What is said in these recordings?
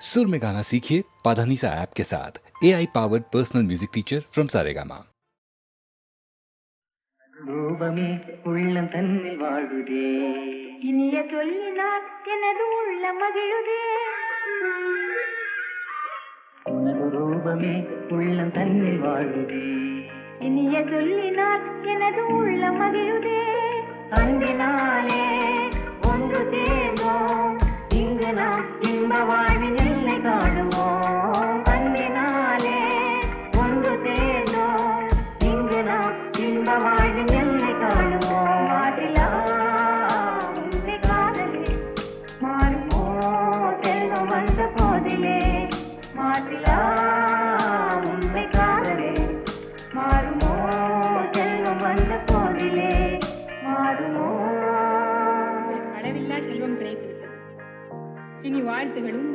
सुर में गाना सीखिए पाधानीसा ऐप के साथ A I powered personal music teacher from Saregama ரூபமே உள்ளம் தன்னில் வாழுதே இனிய சொல்லினார் எனது உள்ள மகிழுதே உனது ரூபமே உள்ளம் தன்னில் வாழுதே இனிய சொல்லினார் எனது உள்ள மகிழுதே அன்பினாலே ஒன்று சேர்ந்தோம் இங்கு நாம் இன்ப வாழ்வின்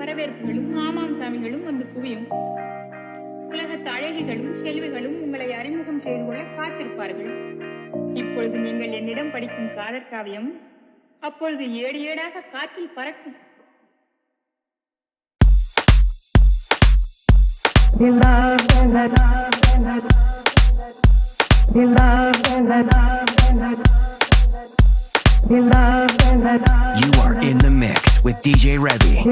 வரவேற்புகளும் ஆமாம் சாமிகளும் வந்து குவியும் உலகத்து அழகிகளும் செல்விகளும் உங்களை அறிமுகம் செய்து கொள்ள காத்திருப்பார்கள் இப்பொழுது நீங்கள் என்னிடம் படிக்கும் காதற் காவியம் அப்பொழுது ஏடு ஏடாக காற்றில் பறக்கும் You with DJ Revy.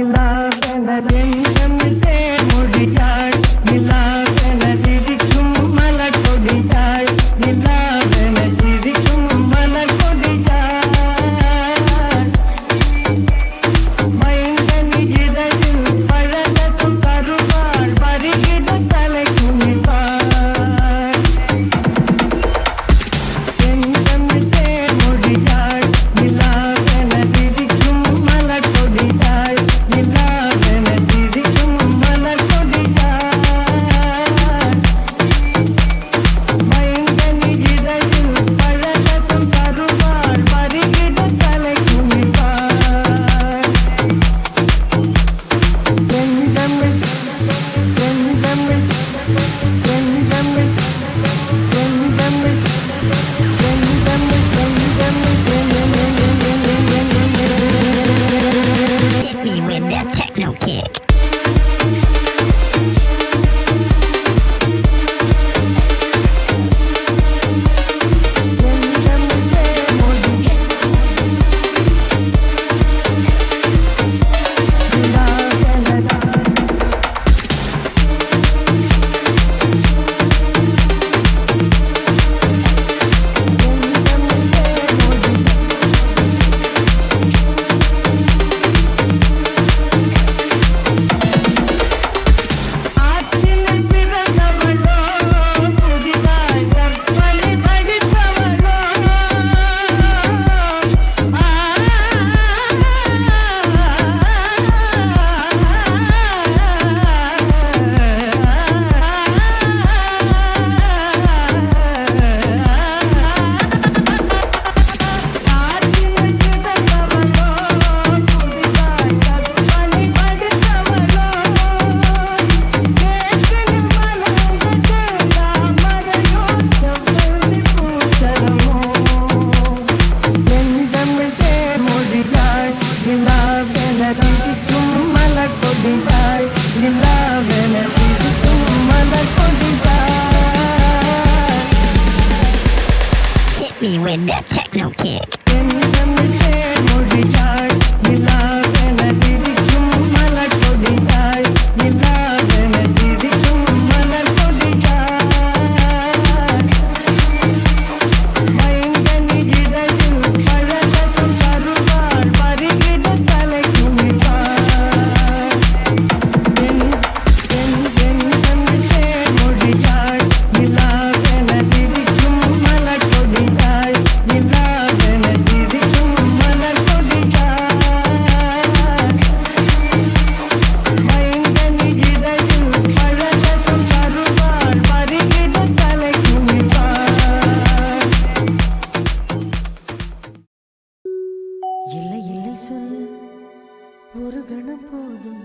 ஒரு கணம் போதும்.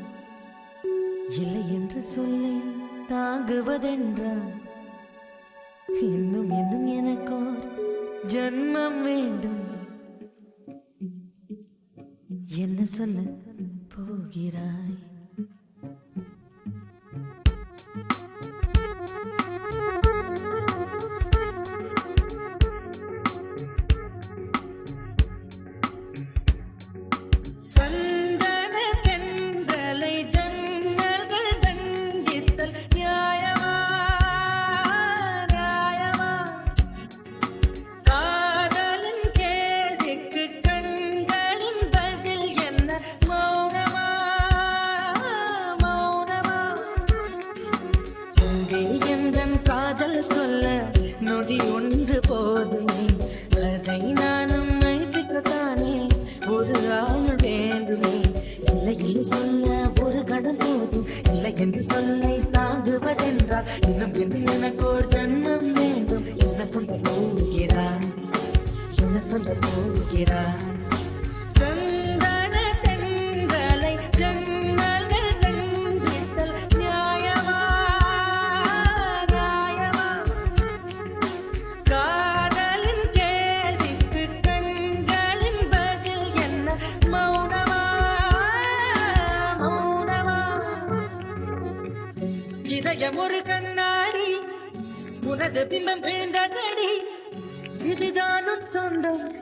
இல்லை என்று சொல்லி தாங்குவதென்றா இன்னும் இன்னும் எனக்கோர் ஜன்மம் வேண்டும். என்ன சொல்ல போகிறாய்?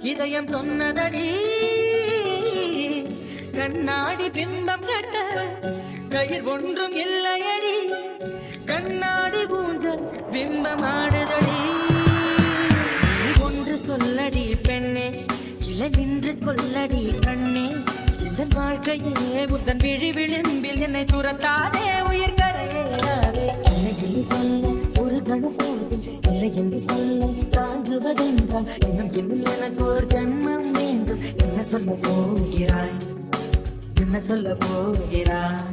இதயம் சொன்னதடி கண்ணாடி பிம்பம் கட்ட கயிர் ஒன்றும் இல்லையடி கண்ணாடி பூஞ்சல் பிம்பம் ஆடுதடி ஒன்று சொல்லடி பெண்ணே சில நின்று கொல்லடி கண்ணே. இந்த வாழ்க்கையே உத்தன் விழி விளிம்பில் என்னை துரத்தாதே உயிர்களே என்று சொல்ல ஒரு கணம் போதும் இல்லை என்று சொல்ல தாங்குவதென்றால் இன்னும் இன்னும் எனக்கு ஒரு ஜென்மம் வேண்டும். என்ன சொல்ல போகிறாய்? என்ன சொல்ல போகிறாய்?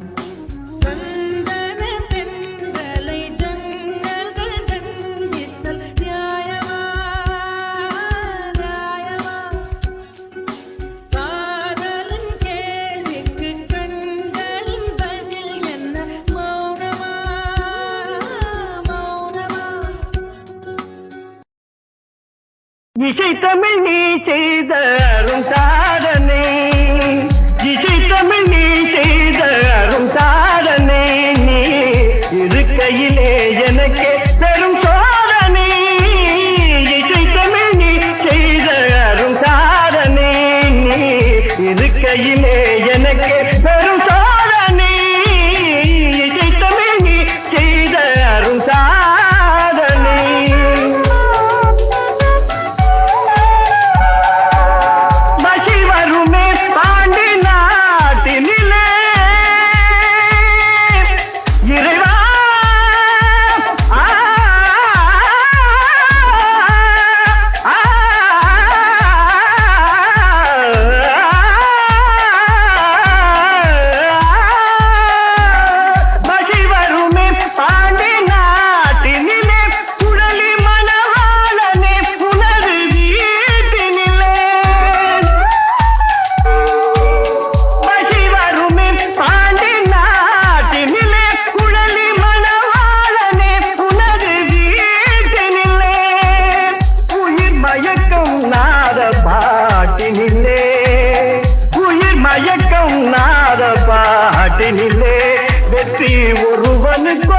இசை தமிழ் நீ செய்த நாட்டினிலே வெற்றி ஒருவனுக்கு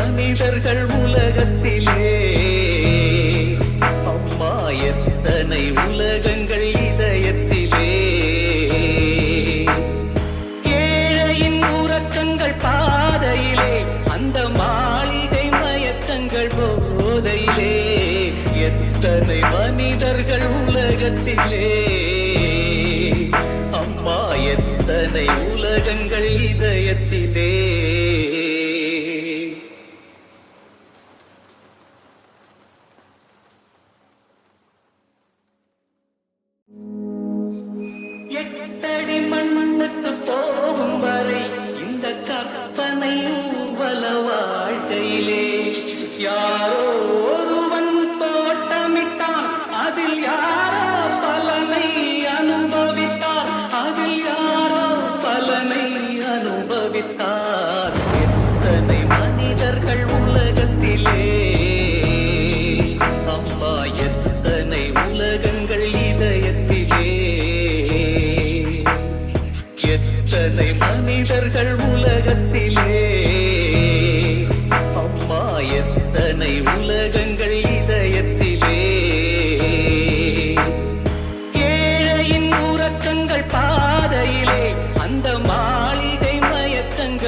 மனிதர்கள் உலகத்திலே. அம்மா எத்தனை உலகங்கள் இதயத்திலே. ஏழையின் உறக்கங்கள் பாதையிலே அந்த மாளிகை மயக்கங்கள் போதையிலே. எத்தனை மனிதர்கள் உலகத்திலே. அம்மா எத்தனை உலகங்கள் இதயத்திலே. யாரோ ஒருவன் தோட்டமிட்டான். அதில் யாரோ பலனை அனுபவித்தார். அதில் யாரோ பலனை அனுபவித்தார். எத்தனை மனிதர்கள் உலகத்திலே? அம்மா எத்தனை உலகங்கள் இதயத்திலே? எத்தனை மனிதர்கள் உலகத்தில்?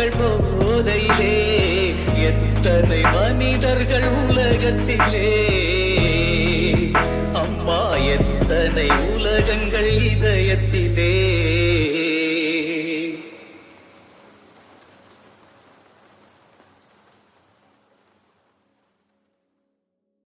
மனிதர்கள் போதையிலே எத்தனை மனிதர்கள் உலகத்திலே? அம்மா எத்தனை உலகங்கள் இதயத்திலே?